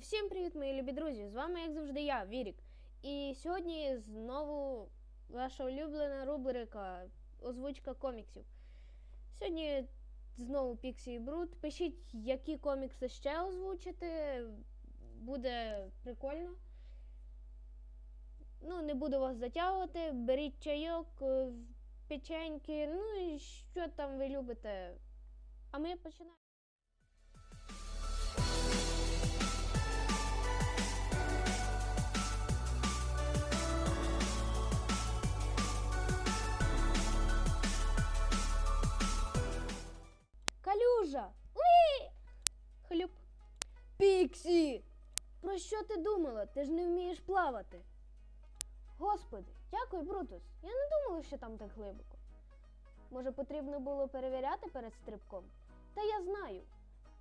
Всім привіт, мої любі друзі! З вами, як завжди, я, Вірік. І сьогодні знову ваша улюблена рубрика озвучка коміксів. Сьогодні знову Піксі і Брут. Пишіть, які комікси ще озвучити. Буде прикольно. Ну, не буду вас затягувати. Беріть чайок, е, печеньки, ну і що там ви любите. А ми починаємо. Хлюп. Піксі! Про що ти думала? Ти ж не вмієш плавати. Господи, дякую, Брутус. Я не думала, що там так глибоко. Може, потрібно було перевіряти перед стрибком? Та я знаю.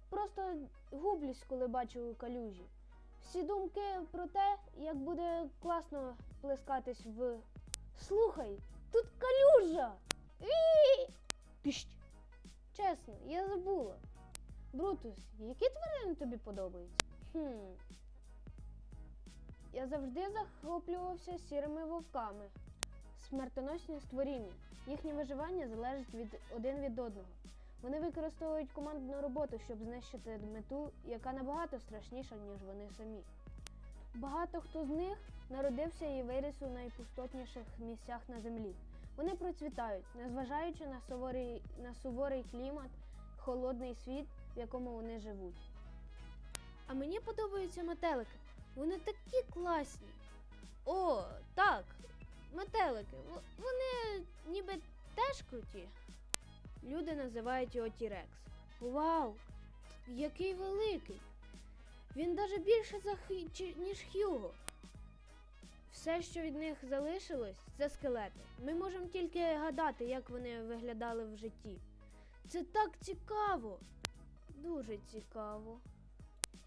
Просто гублюсь, коли бачу калюжі. Всі думки про те, як буде класно плескатись в. Слухай, тут калюжа! Піщ! Чесно, я забула. Брутус, які тварини тобі подобаються? Хм. Я завжди захоплювався сірими вовками. Смертоносні створіння. Їхнє виживання залежить від один від одного. Вони використовують командну роботу, щоб знищити мету, яка набагато страшніша, ніж вони самі. Багато хто з них народився і виріс у найпустотніших місцях на землі. Вони процвітають, незважаючи на суворий, на суворий клімат, холодний світ, в якому вони живуть. А мені подобаються метелики. Вони такі класні. О, так, метелики. Вони ніби теж круті. Люди називають його Тірекс. Вау! Який великий! Він навіть більше за ніж Хьюго. Все, що від них залишилось, це скелети. Ми можемо тільки гадати, як вони виглядали в житті. Це так цікаво. Дуже цікаво.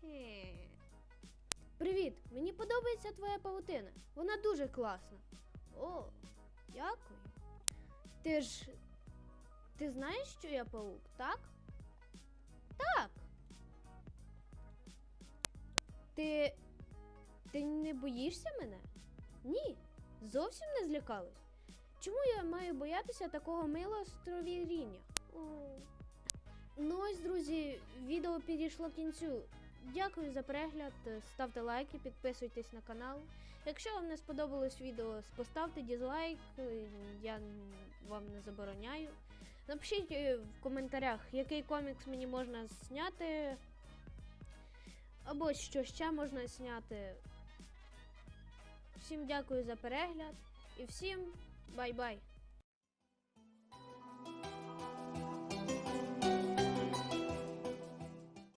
Хе. Привіт! Мені подобається твоя павутина. Вона дуже класна. О, дякую. Ти ж. Ти знаєш, що я паук, так? Так. Ти. Ти не боїшся мене? Ні, зовсім не злякалась. Чому я маю боятися такого милого стровіріння? Ну ось, друзі, відео підійшло кінцю. Дякую за перегляд. Ставте лайки, підписуйтесь на канал. Якщо вам не сподобалось відео, поставте дізлайк, я вам не забороняю. Напишіть е, в коментарях, який комікс мені можна зняти. Або що ще можна зняти. Всім дякую за перегляд і всім бай-бай!